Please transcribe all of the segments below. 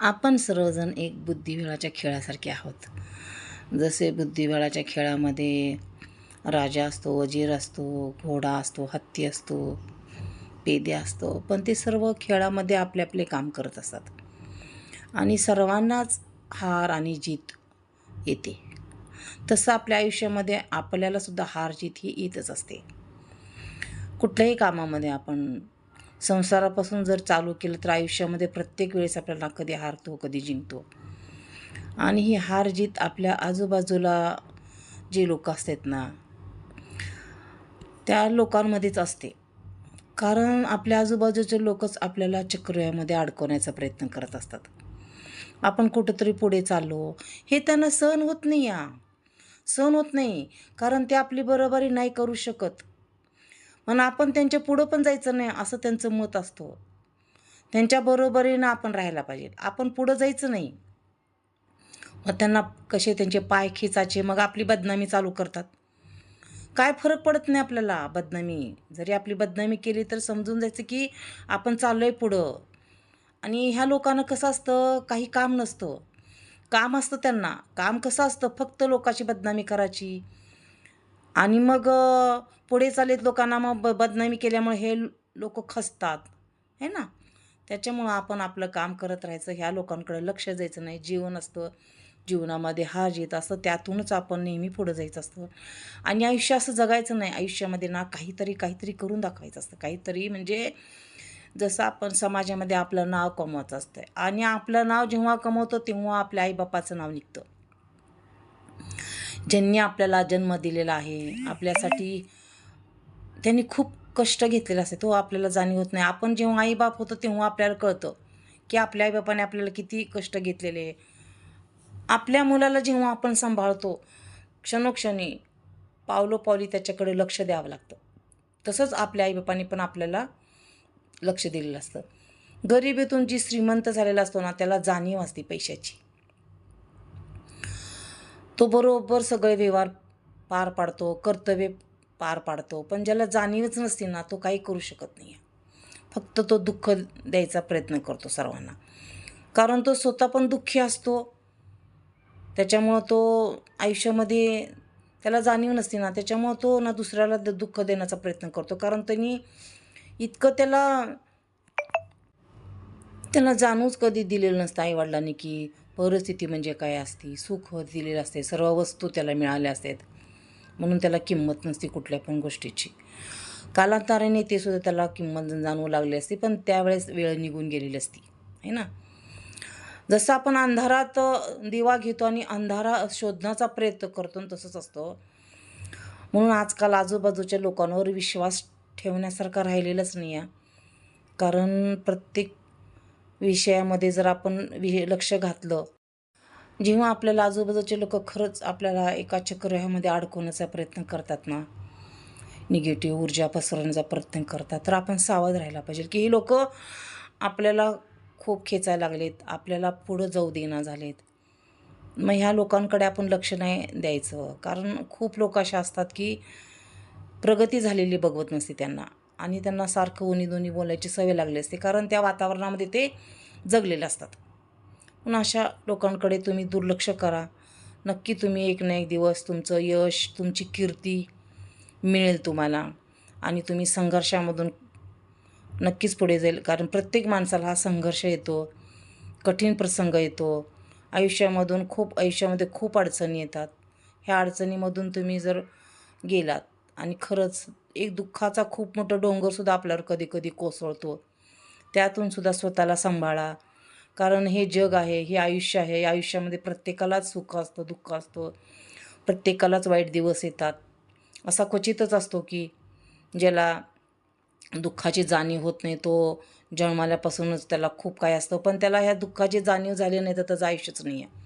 आपण सर्वजण एक बुद्धिबळाच्या खेळासारखे आहोत. जसे बुद्धिबळाच्या खेळामध्ये राजा असतो वजीर असतो घोडा असतो हत्ती असतो पेद्या असतो पण ते सर्व खेळामध्ये आपले आपले काम करत असतात. आणि सर्वांनाच हार आणि जीत येते. तसं आपल्या आयुष्यामध्ये आपल्यालासुद्धा हार जीत ही येतच असते. कुठल्याही कामामध्ये आपण संसारापासून जर चालू केलं तर आयुष्यामध्ये प्रत्येक वेळेस आपल्याला कधी हारतो कधी जिंकतो. आणि ही हार जीत आपल्या आजूबाजूला जे लोक असतात ना त्या लोकांमध्येच असते. कारण आपल्या आजूबाजूचे लोकच आपल्याला चक्रव्यामध्ये अडकवण्याचा प्रयत्न करत असतात. आपण कुठंतरी पुढे चाललो हे त्यांना सहन होत नाही या सहन होत नाही. कारण ते आपली बरोबरी नाही करू शकत. आणि आपण त्यांच्या पुढं पण जायचं नाही असं त्यांचं मत असतं. त्यांच्या बरोबरीनं आपण राहायला पाहिजे. आपण पुढं जायचं नाही. मग त्यांना कसे त्यांचे पाय खिचाचे मग आपली बदनामी चालू करतात. काय फरक पडत नाही आपल्याला बदनामी. जरी आपली बदनामी केली तर समजून जायचं की आपण चाललो आहे पुढं. आणि ह्या लोकांना कसं असतं? काही काम नसतं. काम असतं त्यांना. काम कसं असतं? फक्त लोकांची बदनामी करायची. आणि मग पुढे चालेत लोकांना मग ब बदनामी केल्यामुळे हे लोक खसतात. है ना? त्याच्यामुळं आपण आपलं काम करत राहायचं ह्या लोकांकडे लक्ष द्यायचं नाही. जीवन असतं जीवनामध्ये हार जीत असतं त्यातूनच आपण नेहमी पुढं जायचं असतं. आणि आयुष्य असं जगायचं नाही. आयुष्यामध्ये ना काहीतरी काहीतरी करून दाखवायचं असतं. काहीतरी म्हणजे जसं आपण समाजामध्ये आपलं नाव कमवायचं असतं. आणि आपलं नाव जेव्हा कमवतो तेव्हा आपल्या आईबापाचं नाव निघतं. ज्यांनी आपल्याला जन्म दिलेला आहे आपल्यासाठी त्यांनी खूप कष्ट घेतलेला असते तो आपल्याला जाणीव होत नाही. आपण जेव्हा आईबाप होतो तेव्हा आपल्याला कळतं की आपल्या आईबापाने आपल्याला किती कष्ट घेतलेले आपल्या मुलाला जेव्हा आपण सांभाळतो क्षणोक्षणी पावलोपावली त्याच्याकडे लक्ष द्यावं लागतं. तसंच आपल्या आईबापाने पण आपल्याला लक्ष दिलेलं असतं. गरिबीतून जी श्रीमंत झालेला असतो ना त्याला जाणीव असते पैशाची. तो बरोबर सगळे व्यवहार पार पाडतो कर्तव्य पार पाडतो. पण ज्याला जाणीवच नसते ना तो काही करू शकत नाही फक्त तो दुःख द्यायचा प्रयत्न करतो सर्वांना. कारण तो स्वतः पण दुःखी असतो. त्याच्यामुळं तो आयुष्यामध्ये त्याला जाणीव नसते ना त्याच्यामुळं तो ना दुसऱ्याला द दुःख देण्याचा प्रयत्न करतो. कारण त्यांनी इतकं त्याला त्यांना जाणूच कधी दिलेलं नसतं आईवडिलांनी की परिस्थिती म्हणजे काय असते? सुख दिलेलं असते. सर्व वस्तू त्याला मिळाल्या असतात म्हणून त्याला किंमत नसती कुठल्या पण गोष्टीची. कालांतराने ते सुद्धा त्याला किंमत जाणवू लागली असती पण त्यावेळेस वेळ निघून गेलेली असती. आहे ना? जसं आपण अंधारात दिवा घेतो आणि अंधारा शोधण्याचा प्रयत्न करतो तसंच असतं. म्हणून आजकाल आजूबाजूच्या लोकांवर विश्वास ठेवण्यासारखा राहिलेलाच नाही आहे कारण प्रत्येक विषयामध्ये जर आपण वि लक्ष घातलं जेव्हा आपल्याला आजूबाजूचे लोक खरंच आपल्याला एका चक्रव्यामध्ये अडकवण्याचा प्रयत्न करतात ना निगेटिव्ह ऊर्जा पसरवण्याचा प्रयत्न करतात तर आपण सावध राहायला पाहिजे. की ही लोक आपल्याला खूप खेचायला लागलेत आपल्याला पुढं जाऊ देना झालेत. मग ह्या लोकांकडे आपण लक्ष नाही द्यायचं. कारण खूप लोक अशा असतात की प्रगती झालेली बघवत नसते त्यांना. आणि त्यांना सारखं उनी दोन्ही बोलायची सवय लागली असते कारण त्या वातावरणामध्ये ते जगलेले असतात. पण अशा लोकांकडे तुम्ही दुर्लक्ष करा. नक्की तुम्ही एक ना एक दिवस तुमचं यश तुमची कीर्ती मिळेल तुम्हाला आणि तुम्ही संघर्षामधून नक्कीच पुढे जाईल कारण प्रत्येक माणसाला हा संघर्ष येतो कठीण प्रसंग येतो. आयुष्यामधून खूप आयुष्यामध्ये खूप अडचणी येतात. ह्या अडचणीमधून तुम्ही जर गेलात आणि खरंच एक दुःखाचा खूप मोठा डोंगरसुद्धा आपल्यावर कधी कधी कोसळतो त्यातूनसुद्धा स्वतःला सांभाळा. कारण हे जग आहे हे आयुष्य आहे. या आयुष्यामध्ये प्रत्येकालाच सुख असतं दुःख असतं. प्रत्येकालाच वाईट दिवस येतात. असा क्वचितच असतो की ज्याला दुःखाची जाणीव होत नाही तो जन्माल्यापासूनच त्याला खूप काय असतं. पण त्याला ह्या दुःखाची जाणीव झाली नाही तर त्याचं आयुष्यच नाही आहे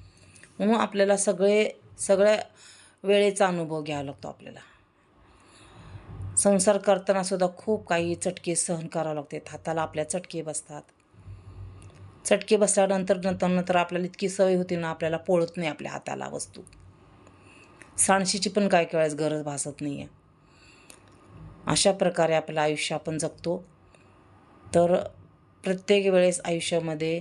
म्हणून आपल्याला सगळे सगळ्या वेळेचा अनुभव घ्यावा लागतो आपल्याला. संसार करताना सुद्धा खूप काही चटके सहन करावं लागतात. हाताला आपल्या चटके बसतात. चटके बसल्यानंतर नंतर नंतर आपल्याला इतकी सवय होती ना आपल्याला पोळत नाही आपल्या हाताला वस्तू. सांडशीची पण काही वेळेस गरज भासत नाही आहे अशा प्रकारे आपलं आयुष्य आपण जगतो. तर प्रत्येक वेळेस आयुष्यामध्ये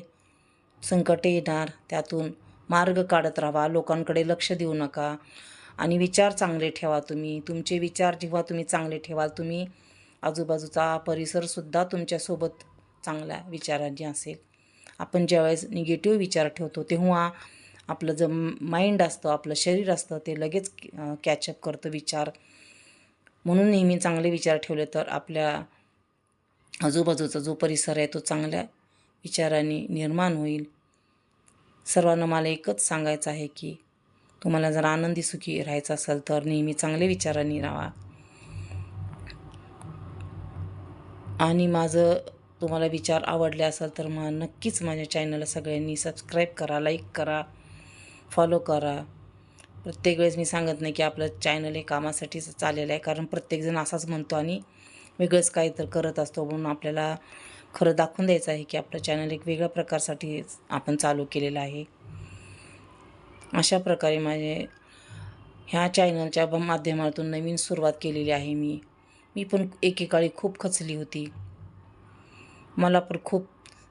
संकटे येणार त्यातून मार्ग काढत राहा. लोकांकडे लक्ष देऊ नका. आणि विचार चांगले ठेवा तुम्ही. तुमचे विचार जेव्हा तुम्ही चांगले ठेवाल तुम्ही आजूबाजूचा परिसरसुद्धा तुमच्यासोबत चांगल्या विचारांनी असेल. आपण ज्यावेळेस निगेटिव्ह विचार ठेवतो तेव्हा आपलं जे माइंड असतं आपलं शरीर असतं ते लगेच कॅचअप करतं विचार. म्हणून नेहमी चांगले विचार ठेवले तर आपल्या आजूबाजूचा जो परिसर आहे तो चांगल्या विचारांनी निर्माण होईल. सर्वांना मला एकच सांगायचं आहे की तुम्हाला जर आनंदी सुखी राहायचं असेल तर नेहमी चांगले विचारांनी राहा. आणि माझं तुम्हाला विचार आवडले असेल तर मग नक्कीच माझ्या चॅनलला सगळ्यांनी सबस्क्राईब करा लाईक करा फॉलो करा. प्रत्येक वेळेस मी सांगत नाही की आपलं चॅनल हे कामासाठीच चाललेलं आहे कारण प्रत्येकजण असाच म्हणतो आणि वेगळंच काही तर करत असतो. म्हणून आपल्याला खरं दाखवून द्यायचं आहे की आपलं चॅनल एक वेगळ्या प्रकारसाठी आपण चालू केलेलं आहे. अशा प्रकारे माझे ह्या चॅनलच्या ब- माध्यमातून नवीन सुरुवात केलेली आहे मी. मी पण एकेकाळी खूप खचली होती. मला पण खूप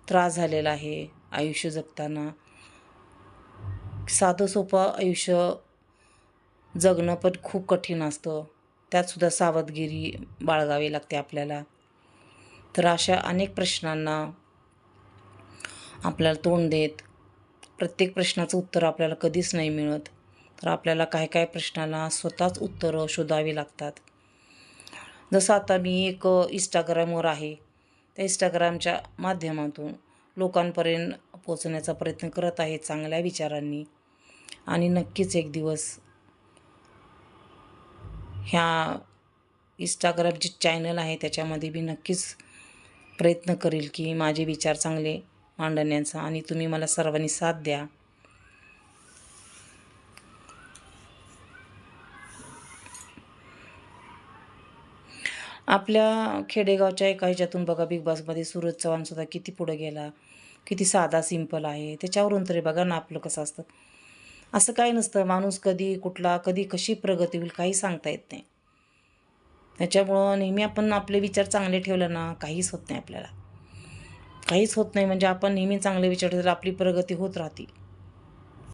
त्रास झालेला आहे आयुष्य जगताना. साधं सोपं आयुष्य जगणं पण खूप कठीण असतं. त्यातसुद्धा सावधगिरी बाळगावी लागते आपल्याला. तर अशा अनेक प्रश्नांना आपल्याला तोंड देत प्रत्येक प्रश्नाचं उत्तर आपल्याला कधीच नाही मिळत. तर आपल्याला काय काय प्रश्नाला स्वतःच उत्तरं शोधावी लागतात. जसं आता मी एक इंस्टाग्रामवर आहे. त्या इंस्टाग्रामच्या माध्यमातून लोकांपर्यंत पोचण्याचा प्रयत्न करत आहे चांगल्या विचारांनी. आणि नक्कीच एक दिवस ह्या इंस्टाग्रामची चॅनल आहे त्याच्यामध्ये मी नक्कीच प्रयत्न करेल की माझे विचार चांगले मांडण्याचा आणि तुम्ही मला सर्वांनी साथ द्या. आपल्या खेडेगावच्या एका ह्याच्यातून बघा बिग बॉसमध्ये सूरज चव्हाणसुद्धा किती पुढं गेला किती साधा सिंपल आहे. त्याच्यावरून तरी बघा ना आपलं कसं असतं. असं काही नसतं माणूस कधी कुठला कधी कशी प्रगती होईल काही सांगता येत नाही. त्याच्यामुळं नेहमी आपण आपले विचार चांगले ठेवले ना काहीच होत नाही आपल्याला. काहीच होत नाही. म्हणजे आपण नेहमी चांगले विचार तर आपली प्रगती होत राहते.